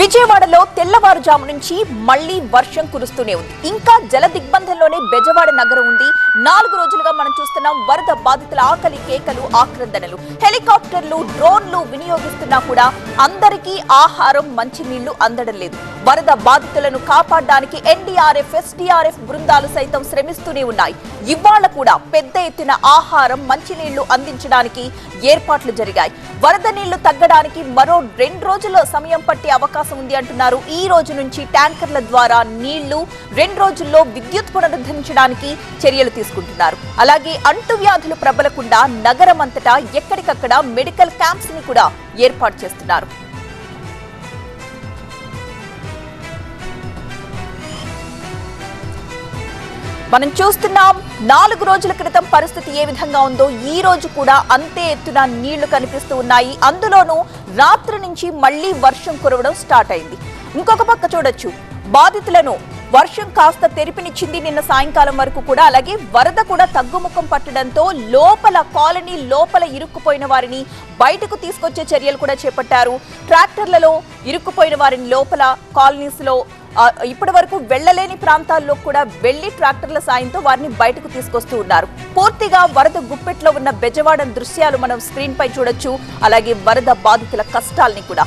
విజయవాడలో తెల్లవారుజాము నుంచి మళ్ళీ వర్షం కురుస్తూనే ఉంది. ఇంకా జల దిగ్బంధంలోనే బెజవాడ నగరం ఉంది. నాలుగు రోజులుగా మనం చూస్తున్నాం వరద బాధితుల ఆకలి కేకలు ఆక్రందనలు. హెలికాప్టర్లు డ్రోన్లు వినియోగిస్తున్నా కూడా అందరికీ ఆహారం మంచినీళ్ళు అందడం లేదు. వరద బాధితులను కాపాడడానికి ఎన్డీఆర్ఎఫ్ ఎస్డీఆర్ఎఫ్ బృందాలు సైతం శ్రమిస్తూనే ఉన్నాయి. ఇవాళ కూడా పెద్ద ఎత్తున ఆహారం మంచినీళ్ళు అందించడానికి ఏర్పాట్లు జరిగాయి. వరద నీళ్ళు తగ్గడానికి మరో రెండు రోజుల సమయం పట్టే అవకాశం ఉంది అంటున్నారు. ఈ రోజు నుంచి ట్యాంకర్ల ద్వారా నీళ్ళు రెండు రోజుల్లో విద్యుత్ పునరుద్ధరించడానికి చర్యలు తీసుకుంటున్నారు. అలాగే అంటువ్యాధులు ప్రబలకుండా నగరం అంతటా ఎక్కడికక్కడ మెడికల్ క్యాంప్స్ని కూడా ఏర్పాటు చేస్తున్నారు. మనం చూస్తున్నాం నాలుగు రోజుల క్రితం పరిస్థితి ఏ విధంగా ఉందో ఈ రోజు కూడా అంతే ఎత్తున నీళ్ళు కనిపిస్తూ ఉన్నాయి. అందులోనూ రాత్రి నుంచి మళ్ళీ వర్షం కురవడం స్టార్ట్ అయింది. ఇంకొక పక్క చూడొచ్చు. బాధితులను వర్షం కాస్త తెరిపినిచ్చింది నిన్న సాయంకాలం వరకు కూడా. అలాగే వరద కూడా తగ్గుముఖం పట్టడంతో లోపల కాలనీ లోపల ఇరుక్కుపోయిన వారిని బయటకు తీసుకొచ్చే చర్యలు కూడా చేపట్టారు. ట్రాక్టర్లలో ఇరుక్కుపోయిన వారిని లోపల కాలనీస్లో ఇప్పటి వరకు వెళ్ళలేని ప్రాంతాల్లో కూడా వెళ్ళి ట్రాక్టర్ల సాయంతో వారిని బయటకు తీసుకొస్తూ ఉన్నారు. పూర్తిగా వరద గుప్పెట్లో ఉన్న బెజవాడ దృశ్యాలు మనం స్క్రీన్ పై చూడొచ్చు. అలాగే వరద బాధితుల కష్టాల్ని కూడా.